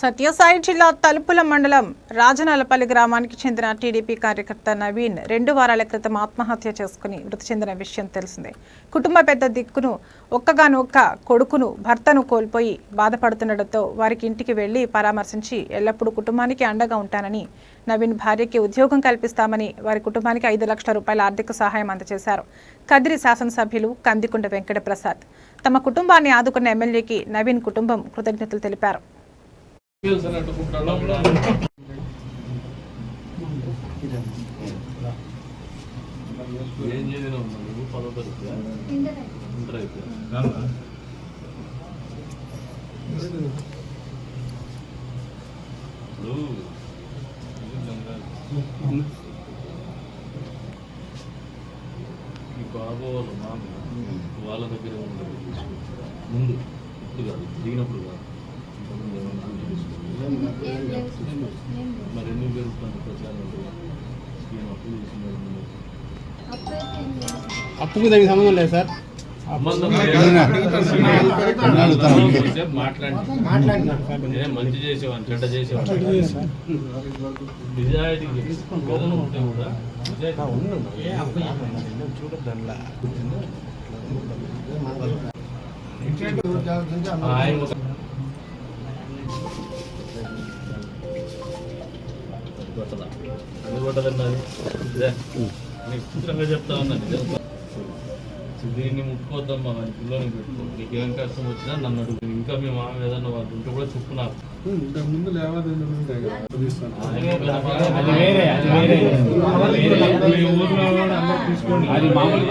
సత్యసాయి జిల్లా తలుపుల మండలం రాజనాలపల్లి గ్రామానికి చెందిన టీడీపీ కార్యకర్త నవీన్ రెండు వారాల క్రితం ఆత్మహత్య చేసుకుని మృతి చెందిన విషయం తెలిసిందే. కుటుంబ పెద్ద దిక్కును ఒక్కగానొక్క కొడుకును భర్తను కోల్పోయి బాధపడుతుండటంతో వారికి ఇంటికి వెళ్ళి పరామర్శించి ఎల్లప్పుడూ కుటుంబానికి అండగా ఉంటానని నవీన్ భార్యకి ఉద్యోగం కల్పిస్తామని వారి కుటుంబానికి ఐదు లక్షల రూపాయల ఆర్థిక సహాయం అందజేశారు. కదిరి శాసనసభ్యులు కందికుంట వెంకట ప్రసాద్ తమ కుటుంబాన్ని ఆదుకున్న ఎమ్మెల్యేకి నవీన్ కుటుంబం కృతజ్ఞతలు తెలిపారు. ఏం చదివినావు నువ్వు పదో తరగతి ఇంటర్ అయితే ఇప్పుడు ఈ బాబు వాళ్ళ మామ వాళ్ళ దగ్గర ఉండదు ముందు. ఇప్పుడు కాదు దిగినప్పుడు కాదు. మరి ఎన్ని ప్రచారం స్కీమ్ అప్పు చేసినారు అప్పుకు దానికి సంబంధం లేదు సార్. మంచి చేసేవాడిని చెడ్డ చేసేవాడిని నిజాయితీ కోపం ఉంటే కూడా నిజాయితీ ఆయన ఒక- అది కొట్టదా అది కొట్టదండి అది ఇదే నీకు చెప్తా ఉన్నాను ఇదే దీన్ని ముట్టుకోవద్దమ్మా అని పిల్లని పెట్టుకో. నీకు ఏం కష్టం వచ్చినా నన్ను అడుగు. ఇంకా మీ మామ ఏదన్నా వాళ్ళు ఉంటే కూడా చెప్పు నాకు. ఇంతకు ముందు లేవాదేవీలు ఉంటాయి కదా అది వేరే. అది వేరే. మీ ఊర్లో కూడా అందరూ తీసుకోండి. అది మామూలు